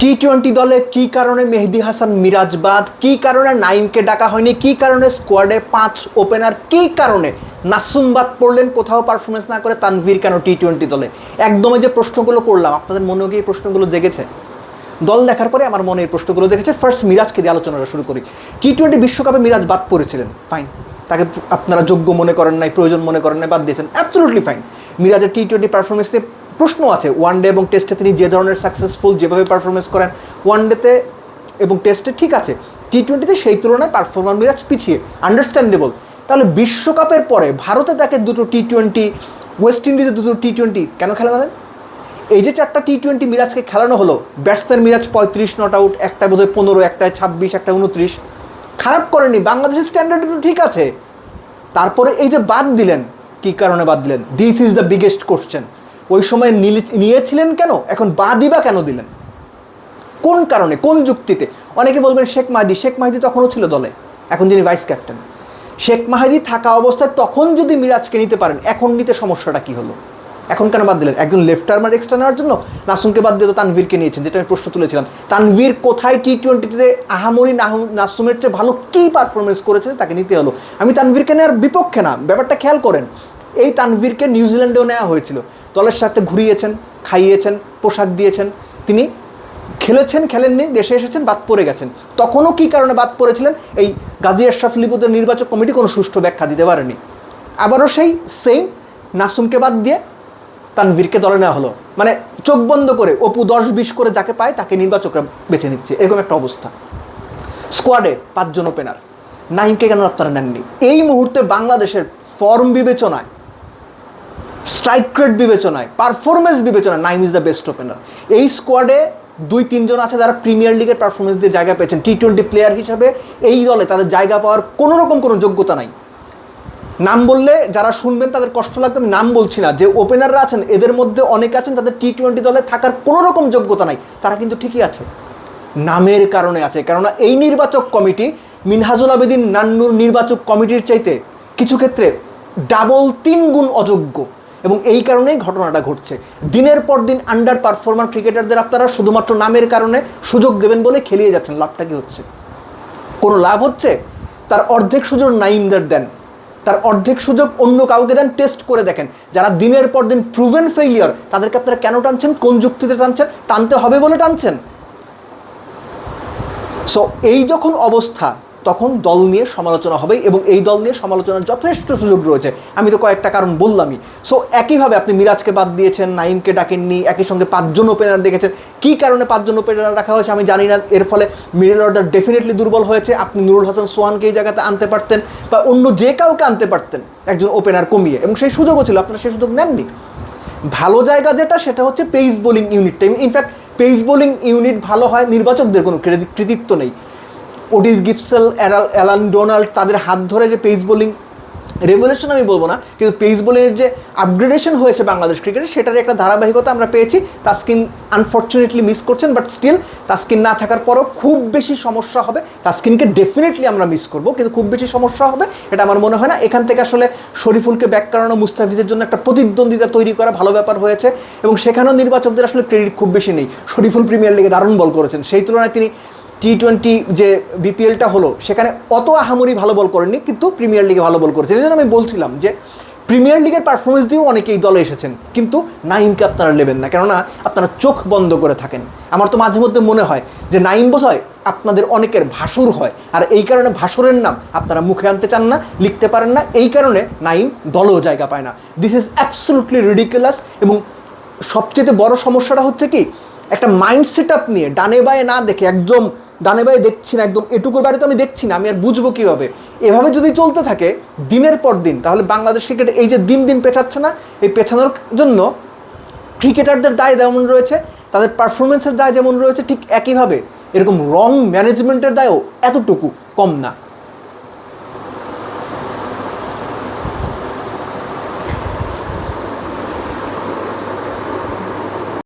T twenty দলে কি কারণে মেহেদি হাসান মিরাজবাদ কি কারণে নাইমকে ডাকা হয়নি? কি কারণে স্কোয়াডে পাঁচ ওপেনার? কি কারণে নাসুমবাদ পড়লেন? কোথাও পারফরমেন্স না করে তানভীর কেন টি টোয়েন্টি দলে একদমই যে প্রশ্নগুলো করলাম, আপনাদের মনেও কি এই প্রশ্নগুলো জেগেছে? দল দেখার পরে আমার মনে এই প্রশ্নগুলো দেখেছে ফার্স্ট মিরাজকে দিয়ে আলোচনাটা শুরু করি। টি টোয়েন্টি বিশ্বকাপে মিরাজ বাদ পড়েছিলেন ফাইন তাকে আপনারা যোগ্য মনে করেন নাই, প্রয়োজন মনে করেন নাই, বাদ দিয়েছেন। অ্যাবসলুটলি ফাইন মিরাজের টি টোয়েন্টি পারফরমেন্স নিয়ে প্রশ্ন আছে ওয়ান ডে এবং টেস্টে তিনি যে ধরনের সাকসেসফুল যেভাবে পারফরমেন্স করেন ওয়ান ডেতে এবং টেস্টে ঠিক আছে টি টোয়েন্টিতে সেই তুলনায় পারফরমার মিরাজ পিছিয়ে আন্ডারস্ট্যান্ডেবল তাহলে বিশ্বকাপের পরে ভারতে তাকে দুটো টি টোয়েন্টি ওয়েস্ট ইন্ডিজে দুটো টি টোয়েন্টি কেন খেলালেন এই যে চারটা টি টোয়েন্টি মিরাজকে খেলানো হলো ব্যাটসম্যান মিরাজ পঁয়ত্রিশ নট আউট একটা বোধহয় পনেরো, একটায় ছাব্বিশ, একটা উনত্রিশ। খারাপ করেনি, বাংলাদেশের স্ট্যান্ডার্ড তো ঠিক আছে। তারপরে এই যে বাদ দিলেন, কি কারণে বাদ দিলেন? This is the biggest question ওই সময় নিয়েছিলেন কেন? এখন বাদই দিবা কেন দিলেন? কোন কারণে? কোন যুক্তিতে? অনেকে বলবেন শেখ মাহিদি। শেখ মাহিদি তখনও ছিল দলে। এখন যিনি ভাইস ক্যাপ্টেন। শেখ মাহিদি থাকা অবস্থায় তখন যদি মিরাজকে নিতে পারেন, এখন নিতে সমস্যাটা কি হলো? এখন কেন বাদ দিলেন? একজন লেফট আর্মার এক্সট্রা নেওয়ার জন্য? নাসুমকে বাদ দিয়ে তো তানভীরকে নিয়েছেন, যেটা আমি প্রশ্ন তুলেছিলাম। তানভীর কোথায় টি টোয়েন্টিতে আহামরি নাসুমের চেয়ে ভালো কী পারফরমেন্স করেছে তাকে নিতে হলো। আমি তানভীরকে নেওয়ার বিপক্ষে না। ব্যাপারটা খেয়াল করেন। এই তানভীরকে নিউজিল্যান্ডেও নেওয়া হয়েছিল। দলের সাথে ঘুরিয়েছেন, খাইয়েছেন, পোশাক দিয়েছেন। তিনি খেলেছেন, খেলেননি, দেশে এসেছেন, বাদ পড়ে গেছেন। তখনও কী কারণে বাদ পড়েছিলেন? এই গাজী আশরাফ লিপুদের নির্বাচক কমিটি কোনো সুষ্ঠু ব্যাখ্যা দিতে পারেনি। আবারও সেই সেম নাসুমকে বাদ দিয়ে তানভীরকে দলে নেওয়া হলো। মানে চোখ বন্ধ করে, অপু দশ বিশ করে যাকে পায় তাকে নির্বাচকরা বেছে নিচ্ছে। এরকম একটা অবস্থা। স্কোয়াডে পাঁচজন ওপেনার নাইমকে কেন আপনারা নেননি? এই মুহূর্তে বাংলাদেশের ফর্ম বিবেচনায় স্ট্রাইক রেট বিবেচনায় পারফরমেন্স বিবেচনায় Naim is the best opener. এই স্কোয়াডে দুই, তিনজন আছে যারা প্রিমিয়ার লিগের পারফরমেন্স দিয়ে জায়গা পেয়েছেন। টি টোয়েন্টি প্লেয়ার হিসাবে এই দলে তাদের জায়গা পাওয়ার কোনো রকম কোনো যোগ্যতা নাই। নাম বললে যারা শুনবেন তাদের কষ্ট লাগবে, আমি নাম বলছি না। যে ওপেনাররা আছেন, এদের মধ্যে অনেক আছেন, তাদের টি টোয়েন্টি দলে থাকার কোনো রকম যোগ্যতা নাই। তারা কিন্তু ঠিকই আছে। নামের কারণে আছে, কেননা এই নির্বাচক কমিটি, মিনহাজুল আবেদিন নান্নুর নির্বাচক কমিটির চাইতে কিছু ক্ষেত্রে ডাবল তিন গুণ অযোগ্য। এবং এই কারণেই ঘটনাটা ঘটছে। দিনের পর দিন আন্ডার পারফর্মার ক্রিকেটারদের আপনারা শুধুমাত্র নামের কারণে সুযোগ দেবেন বলে খেলিয়ে যাচ্ছেন। লাভটা কি হচ্ছে? কোনো লাভ হচ্ছে? তার অর্ধেক সুযোগ নাইমদের দেন। তার অর্ধেক সুযোগ অন্য কাউকে দেন টেস্ট করে দেখেন। যারা দিনের পর দিন প্রুভেন ফেইলিয়ার তাদেরকে আপনারা কেন টানছেন? কোন যুক্তিতে টানছেন? টানতে হবে বলে টানছেন? সো এই যখন অবস্থা তখন দল নিয়ে সমালোচনা হবে এবং এই দল নিয়ে সমালোচনার যথেষ্ট সুযোগ রয়েছে। আমি তো কয়েকটা কারণ বললামই। সো একইভাবে আপনি মিরাজকে বাদ দিয়েছেন নাইমকে ডাকেননি, একই সঙ্গে পাঁচজন ওপেনার দেখেছেন। কী কারণে পাঁচজন ওপেনার রাখা হয়েছে আমি জানি না। এর ফলে মিডল অর্ডার ডেফিনেটলি দুর্বল হয়েছে। আপনি নুরুল হাসান সোহানকে এই জায়গাতে আনতে পারতেন বা অন্য যে কাউকে আনতে পারতেন একজন ওপেনার কমিয়ে। এবং সেই সুযোগও ছিল, আপনারা সেই সুযোগ নেননি। ভালো জায়গা যেটা, সেটা হচ্ছে পেস বোলিং ইউনিটটা in fact pace bowling unit ভালো হয়, নির্বাচকদের কোনো কৃতিত্ব নেই। ওটিস গিপসেল অ্যালান ডোনাল্ড, তাদের হাত ধরে যে পেস বোলিং রেভলিউশন আমি বলব না, কিন্তু পেস বোলিংয়ের যে আপগ্রেডেশন হয়েছে বাংলাদেশ ক্রিকেটে সেটার একটা ধারাবাহিকতা আমরা পেয়েছি। তাস্কিন আনফর্চুনেটলি মিস করছেন বাট স্টিল তাস্কিন না থাকার পরও খুব বেশি সমস্যা হবে। তাস্কিনকে ডেফিনেটলি আমরা মিস করব, কিন্তু খুব বেশি সমস্যা হবে, এটা আমার মনে হয় না। এখান থেকে আসলে শরীফুলকে ব্যাক করানো, মুস্তাফিজের জন্য একটা প্রতিদ্বন্দ্বিতা তৈরি করা ভালো ব্যাপার হয়েছে, এবং সেখানেও নির্বাচকদের আসলে ক্রেডিট খুব বেশি নেই। শরীফুল প্রিমিয়ার লিগে দারুণ বল করেছেন। সেই তুলনায় তিনি টি টোয়েন্টি যে বিপিএলটা হলো, সেখানে অত আহামরি ভালো বল করেননি, কিন্তু প্রিমিয়ার লিগে ভালো বল করেছেন এই জন্য আমি বলছিলাম যে প্রিমিয়ার লিগের পারফরমেন্স দিয়েও অনেকেই দলে এসেছেন, কিন্তু নাইমকে আপনারা নেবেন না, কেননা আপনারা চোখ বন্ধ করে থাকেন। আমার তো মাঝে মধ্যে মনে হয় যে নাইম বোধ হয় আপনাদের অনেকের ভাসুর হয়, আর এই কারণে ভাসুরের নাম আপনারা মুখে আনতে চান না, লিখতে পারেন না, এই কারণে নাইম দলেও জায়গা পায় না। দিস ইজ অ্যাবসলুটলি রিডিকুলাস এবং সবচেয়ে বড় সমস্যাটা হচ্ছে কি একটা মাইন্ড সেট আপ নিয়ে ডানে বায়ে না দেখে একদম, ডানে বায়ে দেখছি না একদম, এটুকুর বাড়ি তো আমি দেখছি না, আমি আর বুঝব কীভাবে? এভাবে যদি চলতে থাকে, দিনের পর দিন, তাহলে বাংলাদেশ ক্রিকেট এই যে দিন দিন পেছাচ্ছে না, এই পেছানোর জন্য ক্রিকেটারদের দায় যেমন রয়েছে, তাদের পারফরমেন্সের দায় যেমন রয়েছে, ঠিক একইভাবে এরকম রং ম্যানেজমেন্টের দায়ও এতটুকু কম না।